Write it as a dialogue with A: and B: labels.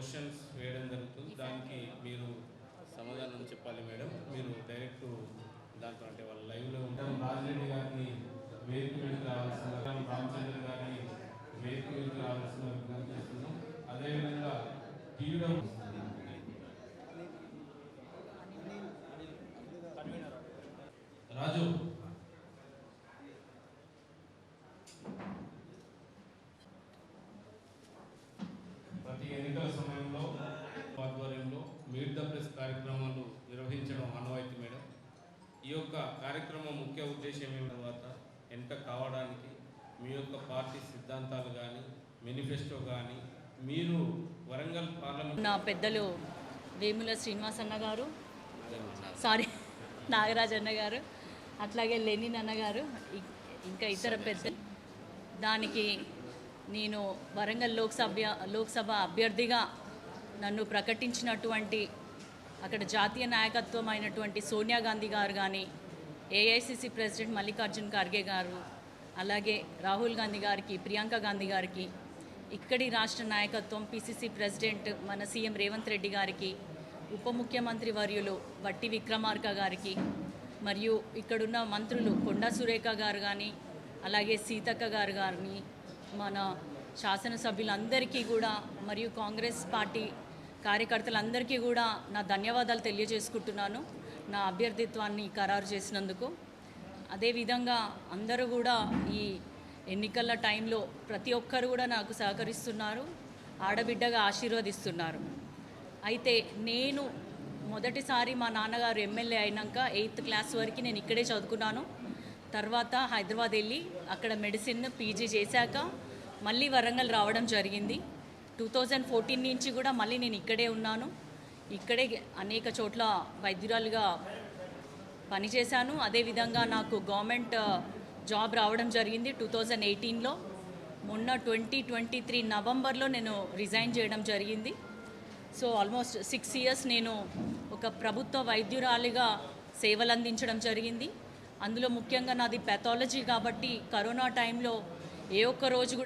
A: Questions వేయడం జరుగుతుంది. దానికి మీరు సమాధానం చెప్పాలి మేడం. మీరు డైరెక్ట్ దాంట్లో అంటే వాళ్ళు లైవ్లో ఉంటాం. రాజరెడ్డి గారిని వేదిక మీదకి రావాల్సిన రామచంద్ర గారిని వేదిక మీదకి రావాల్సిన విజ్ఞప్తి చేస్తున్నాం. అదేవిధంగా టీవీలో రాజు కార్యక్రమం ముఖ్య ఉద్దేశం ఏమి తర్వాత ఎంట కావడానికి మీ యొక్క పార్టీ సిద్ధాంతాలు కానీ మేనిఫెస్టో కానీ మీరు వరంగల్ పార్లమెంట్
B: నా పెద్దలు వేముల శ్రీనివాస్ అన్న గారు సారీ నాగరాజ్ అన్న గారు అట్లాగే లెనిన్ అన్న గారు ఇ- ఇంకా ఇతర పెద్ద దానికి నేను వరంగల్ లోక్సభ లోక్సభ అభ్యర్థిగా నన్ను ప్రకటించినటువంటి అక్కడ జాతీయ నాయకత్వం అయినటువంటి సోనియా గాంధీ గారు కానీ ఏఐసిసి ప్రెసిడెంట్ మల్లికార్జున్ ఖార్గే గారు అలాగే రాహుల్ గాంధీ గారికి ప్రియాంక గాంధీ గారికి ఇక్కడి రాష్ట్ర నాయకత్వం పిసిసి ప్రెసిడెంట్ మన సీఎం రేవంత్ రెడ్డి గారికి ఉప ముఖ్యమంత్రి వర్యులు వట్టి విక్రమార్క గారికి మరియు ఇక్కడున్న మంత్రులు కొండా సురేఖ గారు కానీ అలాగే సీతక్క గారు గారిని మన శాసనసభ్యులందరికీ కూడా మరియు కాంగ్రెస్ పార్టీ కార్యకర్తలందరికీ కూడా నా ధన్యవాదాలు తెలియజేసుకుంటున్నాను. నా అభ్యర్థిత్వాన్ని ఖరారు చేసినందుకు అదేవిధంగా అందరూ కూడా ఈ ఎన్నికల టైంలో ప్రతి ఒక్కరు కూడా నాకు సహకరిస్తున్నారు ఆడబిడ్డగా ఆశీర్వదిస్తున్నారు. అయితే నేను మొదటిసారి మా నాన్నగారు ఎమ్మెల్యే అయినాక ఎయిత్ క్లాస్ వరకు నేను ఇక్కడే చదువుకున్నాను. తర్వాత హైదరాబాద్ వెళ్ళి అక్కడ మెడిసిన్ పీజీ చేశాక మళ్ళీ వరంగల్ రావడం జరిగింది. టూ థౌజండ్ ఫోర్టీన్ నుంచి కూడా మళ్ళీ నేను ఇక్కడే ఉన్నాను. ఇక్కడే అనేక చోట్ల వైద్యురాలుగా పనిచేశాను. అదేవిధంగా నాకు గవర్నమెంట్ జాబ్ రావడం జరిగింది టూ థౌజండ్ ఎయిటీన్లో. మొన్న ట్వంటీ ట్వంటీ త్రీ నవంబర్లో నేను రిజైన్ చేయడం జరిగింది. సో ఆల్మోస్ట్ సిక్స్ ఇయర్స్ నేను ఒక ప్రభుత్వ వైద్యురాలిగా సేవలు అందించడం జరిగింది. అందులో ముఖ్యంగా నాది పెథాలజీ కాబట్టి కరోనా టైంలో ఏ ఒక్క రోజు కూడా